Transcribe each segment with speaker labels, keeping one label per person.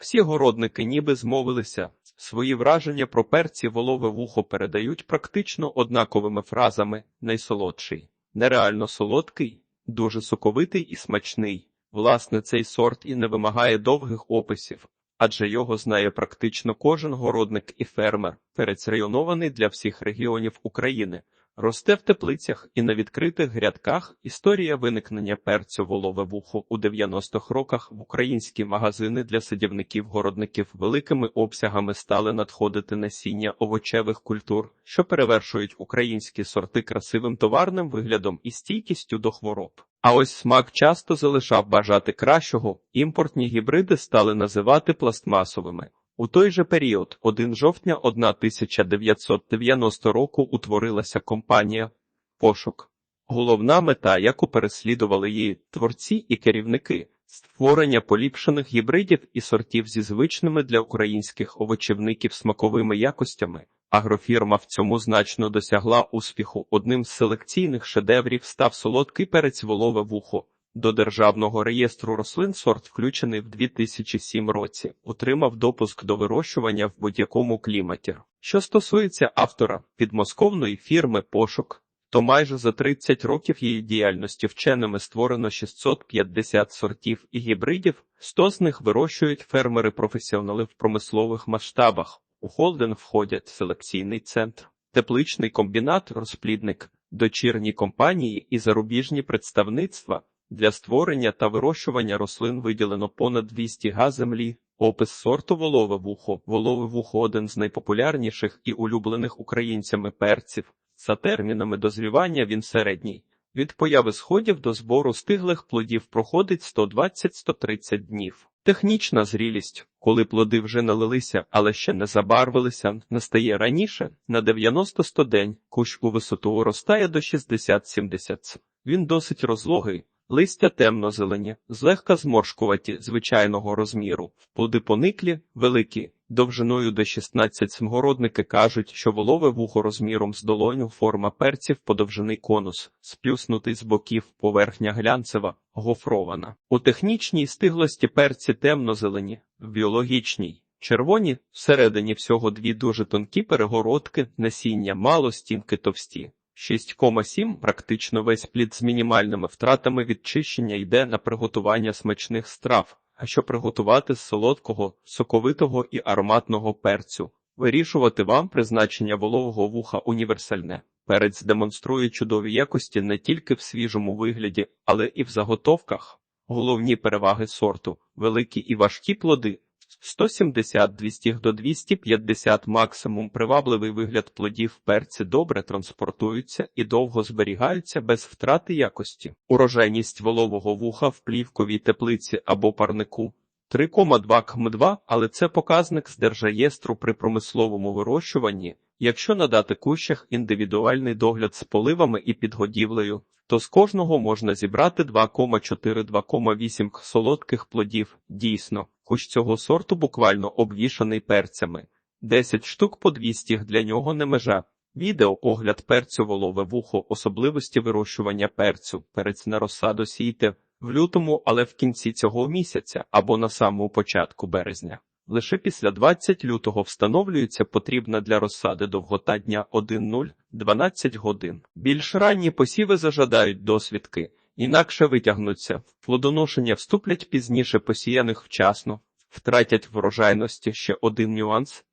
Speaker 1: Всі городники ніби змовилися. Свої враження про перці волове вухо передають практично однаковими фразами найсолодший, нереально солодкий, дуже соковитий і смачний. Власне, цей сорт і не вимагає довгих описів, адже його знає практично кожен городник і фермер, перець районований для всіх регіонів України. Росте в теплицях і на відкритих грядках. Історія виникнення перцю волове вухо у 90-х роках в українські магазини для садівників-городників великими обсягами стали надходити насіння овочевих культур, що перевершують українські сорти красивим товарним виглядом і стійкістю до хвороб. А ось смак часто залишав бажати кращого. Імпортні гібриди стали називати пластмасовими. У той же період, 1 жовтня 1990 року, утворилася компанія Пошук. Головна мета, яку переслідували її творці і керівники, створення поліпшених гібридів і сортів зі звичними для українських овочівників смаковими якостями. Агрофірма в цьому значно досягла успіху. Одним з селекційних шедеврів став солодкий перець волове вухо. До Державного реєстру рослин сорт, включений в 2007 році, отримав допуск до вирощування в будь-якому кліматі. Що стосується автора підмосковної фірми Пошук, то майже за 30 років її діяльності вченими створено 650 сортів і гібридів, 100 з них вирощують фермери-професіонали в промислових масштабах. У холдинг входять селекційний центр, тепличний комбінат, розплідник, дочірні компанії і зарубіжні представництва. Для створення та вирощування рослин виділено понад 200 га землі. Опис сорту волове вухо. Волове вухо один з найпопулярніших і улюблених українцями перців. За термінами дозрівання він середній. Від появи сходів до збору стиглих плодів проходить 120-130 днів. Технічна зрілість, коли плоди вже налилися, але ще не забарвилися, настає раніше, на 90-100 день, кущ у висоту уростає до 60-70 Він досить розлогий, Листя темно-зелені, злегка зморшкуваті звичайного розміру, плоди пониклі, великі, довжиною до 16 смгородники кажуть, що волове вухо розміром з долоню форма перців подовжений конус, сплюснутий з боків, поверхня глянцева, гофрована. У технічній стиглості перці темно-зелені, в біологічній. Червоні, всередині всього дві дуже тонкі перегородки, насіння мало, стінки товсті. 6,7 практично весь плід з мінімальними втратами відчищення йде на приготування смачних страв, а що приготувати з солодкого, соковитого і ароматного перцю. Вирішувати вам призначення волового вуха універсальне. Перець демонструє чудові якості не тільки в свіжому вигляді, але і в заготовках. Головні переваги сорту великі і важкі плоди. 170-200 до 250 максимум привабливий вигляд плодів перці добре транспортуються і довго зберігаються без втрати якості. Урожайність волового вуха в плівковій теплиці або парнику 3,2 км2, але це показник з держаєстру при промисловому вирощуванні. Якщо надати кущах індивідуальний догляд з поливами і підгодівлею, то з кожного можна зібрати 2,4-2,8 солодких плодів. Дійсно, кущ цього сорту буквально обвішаний перцями. 10 штук по 200 для нього не межа. Відео огляд перцю волове вухо, особливості вирощування перцю, перець на розсаду сійте в лютому, але в кінці цього місяця або на самому початку березня. Лише після 20 лютого встановлюється потрібна для розсади довгота дня 1-0-12 годин. Більш ранні посіви зажадають досвідки, інакше витягнуться, плодоношення вступлять пізніше посіяних вчасно, втратять врожайності ще один нюанс.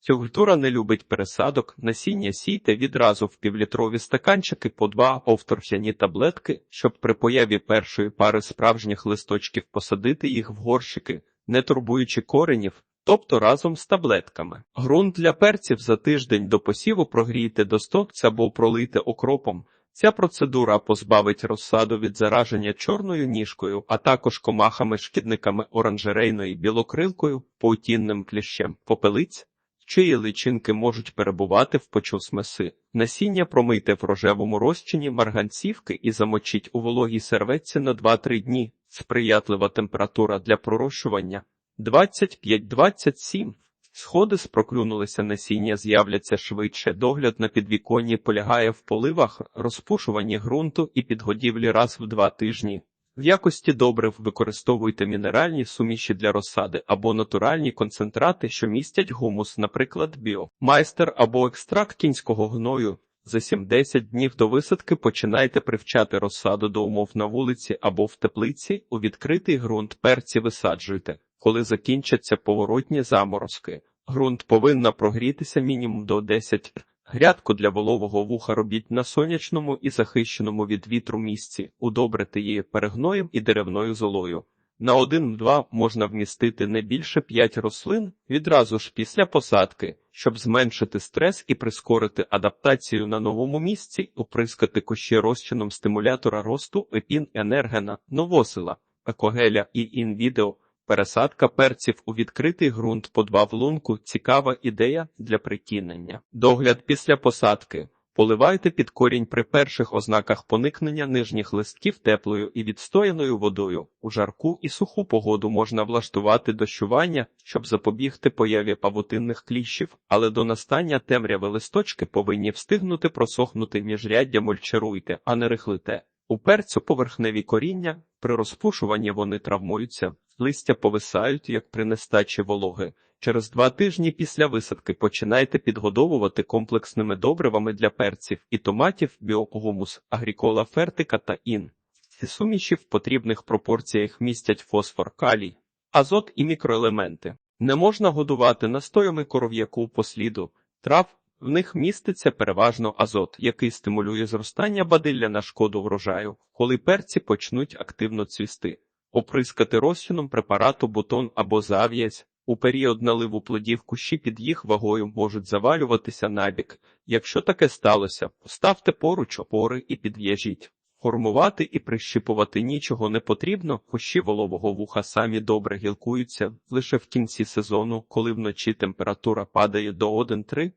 Speaker 1: Ця культура не любить пересадок, насіння сійте відразу в півлітрові стаканчики по два овторфяні таблетки, щоб при появі першої пари справжніх листочків посадити їх в горщики не турбуючи коренів, тобто разом з таблетками. Грунт для перців за тиждень до посіву прогрійте до стокця або пролийте окропом. Ця процедура позбавить розсаду від зараження чорною ніжкою, а також комахами, шкідниками оранжерейної білокрилкою, паутінним кліщем, попелиць, чиї личинки можуть перебувати в почу смеси. Насіння промийте в рожевому розчині марганцівки і замочіть у вологій серветці на 2-3 дні. Сприятлива температура для пророщування 25-27. Сходи спроклюнулися насіння, з'являться швидше. Догляд на підвіконні полягає в поливах, розпушуванні ґрунту і підгодівлі раз в два тижні. В якості добрив використовуйте мінеральні суміші для розсади або натуральні концентрати, що містять гумус, наприклад, біо, майстер або екстракт кінського гною. За 7-10 днів до висадки починайте привчати розсаду до умов на вулиці або в теплиці, у відкритий ґрунт перці висаджуйте. Коли закінчаться поворотні заморозки, ґрунт повинна прогрітися мінімум до 10 Грядку для волового вуха робіть на сонячному і захищеному від вітру місці, удобрити її перегноєм і деревною золою. На 1-2 можна вмістити не більше 5 рослин відразу ж після посадки, щоб зменшити стрес і прискорити адаптацію на новому місці, оприскати кущі розчином стимулятора росту епін енергена, новосила, екогеля і інвідео. Пересадка перців у відкритий ґрунт по два в лунку – цікава ідея для прикінення. Догляд після посадки. Поливайте під корінь при перших ознаках поникнення нижніх листків теплою і відстояною водою. У жарку і суху погоду можна влаштувати дощування, щоб запобігти появі павутинних кліщів, але до настання темряви листочки повинні встигнути просохнути міжряддя мульчаруйте, а не рихлите. У перцю поверхневі коріння, при розпушуванні вони травмуються, листя повисають, як при нестачі вологи. Через два тижні після висадки починайте підгодовувати комплексними добривами для перців і томатів біогумус, агрікола фертика та ін. Ці суміші в потрібних пропорціях містять фосфор, калій, азот і мікроелементи. Не можна годувати настоями коров'яку посліду, трав, в них міститься переважно азот, який стимулює зростання бадилля на шкоду врожаю, коли перці почнуть активно цвісти. Оприскати розчином препарату бутон або зав'язь. У період наливу плодів кущі під їх вагою можуть завалюватися набік. Якщо таке сталося, поставте поруч опори і підв'яжіть. Формувати і прищіпувати нічого не потрібно, кущі волового вуха самі добре гілкуються лише в кінці сезону, коли вночі температура падає до 1-3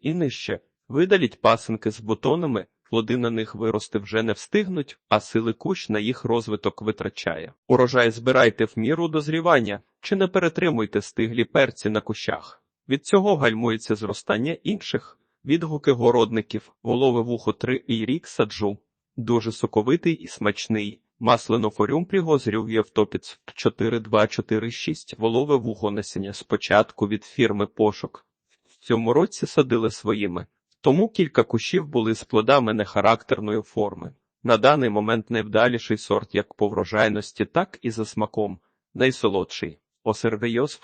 Speaker 1: і нижче. Видаліть пасинки з бутонами, плоди на них вирости вже не встигнуть, а сили кущ на їх розвиток витрачає. Урожай збирайте в міру дозрівання, чи не перетримуйте стиглі перці на кущах. Від цього гальмується зростання інших. Відгуки городників, волове вухо 3 і рік саджу. Дуже соковитий і смачний. Маслено форюмпліго зрюв Євтопіц 4246, волове вухо насіння спочатку від фірми Пошук. В цьому році садили своїми. Тому кілька кущів були з плодами нехарактерної форми. На даний момент найвдаліший сорт як по врожайності, так і за смаком. Найсолодший. Осервейос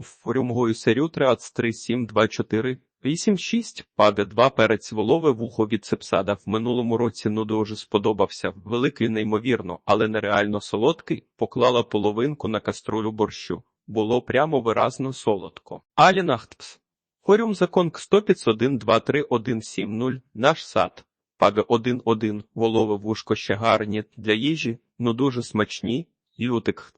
Speaker 1: форюмгою серю 33724 8-6, паде 2 перець волове вухо від сепсада в минулому році ну дуже сподобався. Великий неймовірно, але нереально солодкий, поклала половинку на каструлю борщу. Було прямо виразно солодко. Алінахтпс. Хорюм закон 100-501-23170, наш сад. Паге 1-1, волове вушко ще гарні, для їжі, ну дуже смачні, лютик.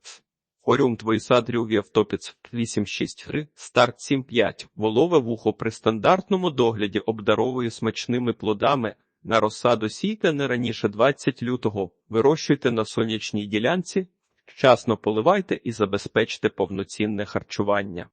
Speaker 1: Хорюм твій сад рюв Євтопіц 863, старт 75, волове вухо при стандартному догляді обдаровує смачними плодами, на розсаду сійте не раніше 20 лютого, вирощуйте на сонячній ділянці, вчасно поливайте і забезпечте повноцінне харчування.